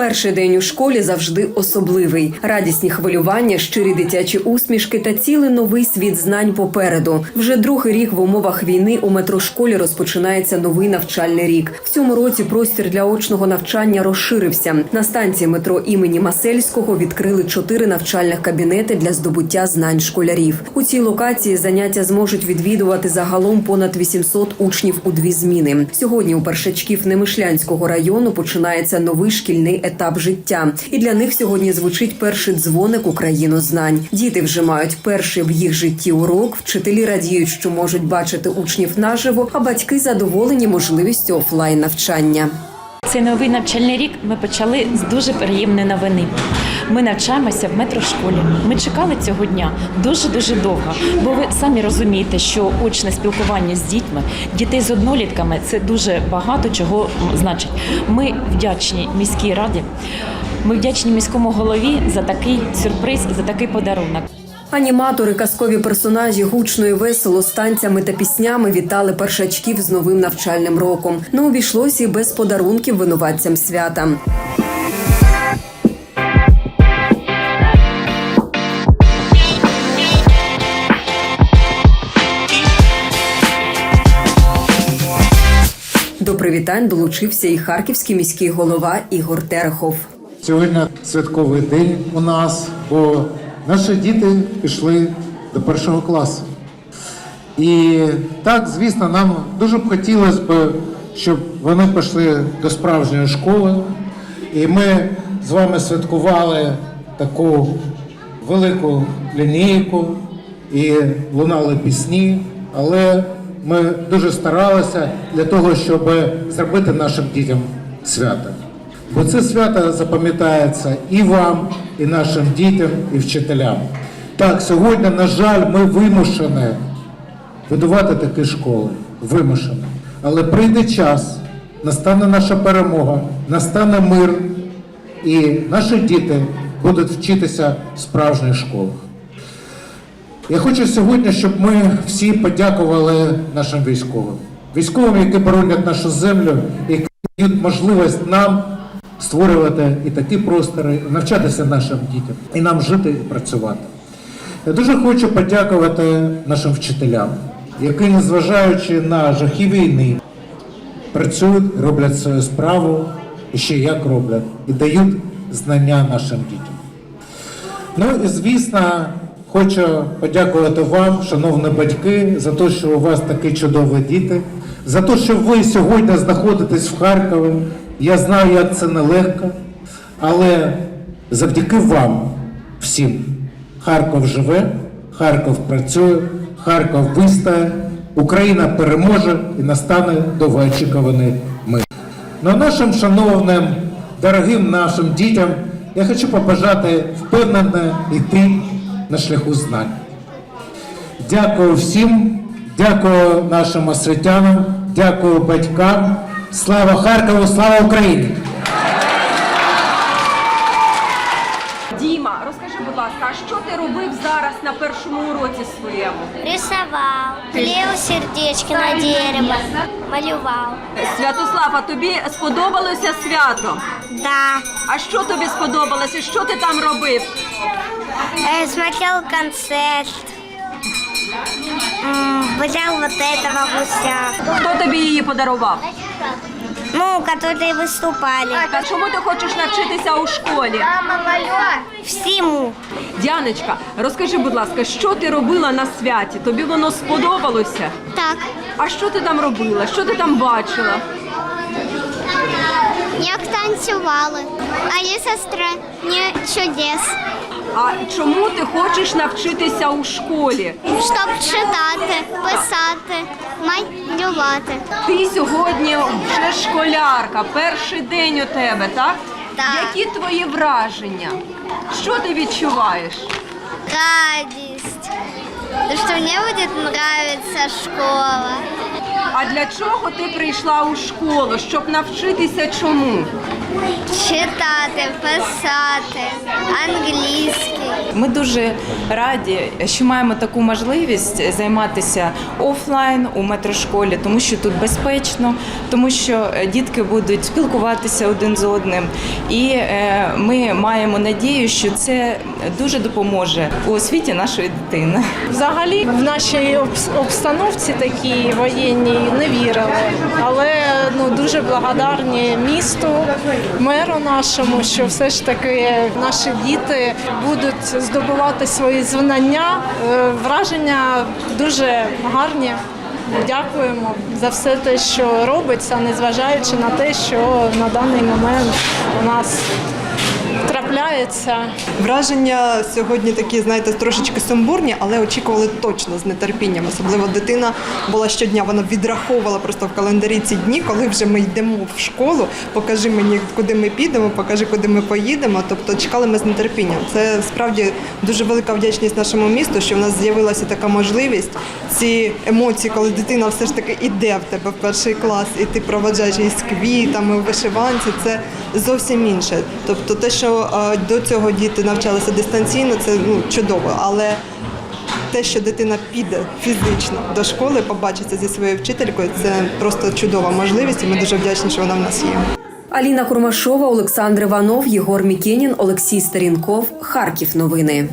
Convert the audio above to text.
Перший день у школі завжди особливий. Радісні хвилювання, щирі дитячі усмішки та цілий новий світ знань попереду. Вже другий рік в умовах війни у метрошколі розпочинається новий навчальний рік. В цьому році простір для очного навчання розширився. На станції метро імені Масельського відкрили чотири навчальних кабінети для здобуття знань школярів. У цій локації заняття зможуть відвідувати загалом понад 800 учнів у дві зміни. Сьогодні у першачків Немишлянського району починається новий шкільний етап життя, і для них сьогодні звучить перший дзвоник у країну знань. Діти вже мають перший в їх житті урок. Вчителі радіють, що можуть бачити учнів наживо, а батьки задоволені можливістю офлайн навчання. Цей новий навчальний рік ми почали з дуже приємної новини. Ми навчаємося в метрошколі. Ми чекали цього дня дуже дуже довго, бо ви самі розумієте, що очне спілкування з дітьми, дітей з однолітками це дуже багато чого значить. Ми вдячні міській раді. Ми вдячні міському голові за такий сюрприз, за такий подарунок. Аніматори, казкові персонажі гучно і весело з танцями та піснями вітали першачків з новим навчальним роком. Не обійшлося і без подарунків винуватцям свята. До привітань долучився і харківський міський голова Ігор Терехов. Сьогодні святковий день у нас, бо наші діти пішли до першого класу. І так, звісно, нам дуже б хотілося б, щоб вони пішли до справжньої школи. І ми з вами святкували таку велику лінійку і лунали пісні, але ми дуже старалися для того, щоб зробити нашим дітям свято. Бо це свято запам'ятається і вам, і нашим дітям, і вчителям. Так, сьогодні, на жаль, ми вимушені будувати такі школи. Вимушені. Але прийде час, настане наша перемога, настане мир, і наші діти будуть вчитися в справжніх школах. Я хочу сьогодні, щоб ми всі подякували нашим військовим. Військовим, які боронять нашу землю, які дають можливість нам створювати і такі простори, навчатися нашим дітям, і нам жити і працювати. Я дуже хочу подякувати нашим вчителям, які, незважаючи на жахи війни, працюють, роблять свою справу і ще як роблять, і дають знання нашим дітям. Ну і звісно, хочу подякувати вам, шановні батьки, за те, що у вас такі чудові діти, за те, що ви сьогодні знаходитесь в Харкові. Я знаю, як це нелегко, але завдяки вам всім Харків живе, Харків працює, Харків вистає, Україна переможе і настане довгоочікуваний мир. Ну, нашим шановним, дорогим нашим дітям я хочу побажати впевнено йти на шляху знань. Дякую всім, дякую нашим освітянам, дякую батькам. Слава Харкову, слава Україні! Діма, розкажи, будь ласка, а що ти робив зараз на першому уроці своєму? Рисовал, клеил сердечки на дерево, малювал. Святослав, а тобі сподобалося свято? Да, А що тобі сподобалося? Що ти там робив? э, смотрел концерт. М, Взял вот этого гуся. Хто тобі її подарував? Ну, которые выступали. А чому ти хочеш навчитися у школі? Всему. Дяночка, розкажи, будь ласка, що ти робила на святі? Тобі воно сподобалося? Так, А що ти там робила? Що ти там бачила? як танцювали. А є сестра не чудес. А чому ти хочеш навчитися у школі? Щоб читати, писати, малювати. Ти сьогодні вже школярка, перший день у тебе, так? Так. Які твої враження? Що ти відчуваєш? Радість. Що мені буде подобатися школа. А для чого ти прийшла у школу? Щоб навчитися чому? читати, писати, англійський. Ми дуже раді, що маємо таку можливість займатися офлайн у метрошколі, тому що тут безпечно, тому що е, дітки будуть спілкуватися один з одним, і е, ми маємо надію, що це дуже допоможе у освіті нашої дитини. Взагалі в нашій обстановці такій воєнній не вірили, але ну дуже благодарні місту, меру нашому, що все ж таки наші діти будуть здобувати свої знання. Е, Враження дуже гарні. Дякуємо за все те, що робиться, незважаючи на те, що на даний момент у нас трапляється. Враження сьогодні такі, знаєте, трошечки сумбурні, але очікували точно з нетерпінням. Особливо дитина була щодня. Вона відраховувала просто в календарі ці дні, коли вже ми йдемо в школу. Покажи мені, куди ми підемо, покажи, куди ми поїдемо. Тобто чекали ми з нетерпінням. Це справді дуже велика вдячність нашому місту, що в нас з'явилася така можливість. Ці емоції, коли дитина все ж таки іде в тебе в перший клас, і ти проводжаєш її з квітами, вишиванці, це зовсім інше. Тобто, те, що е, до цього діти навчалися дистанційно, це ну чудово, але те, що дитина піде фізично до школи, побачиться зі своєю вчителькою, це просто чудова можливість, і ми дуже вдячні, що вона в нас є. Аліна Курмашова, Олександр Іванов, Єгор Мікенін, Олексій Старінков. Харків. Новини.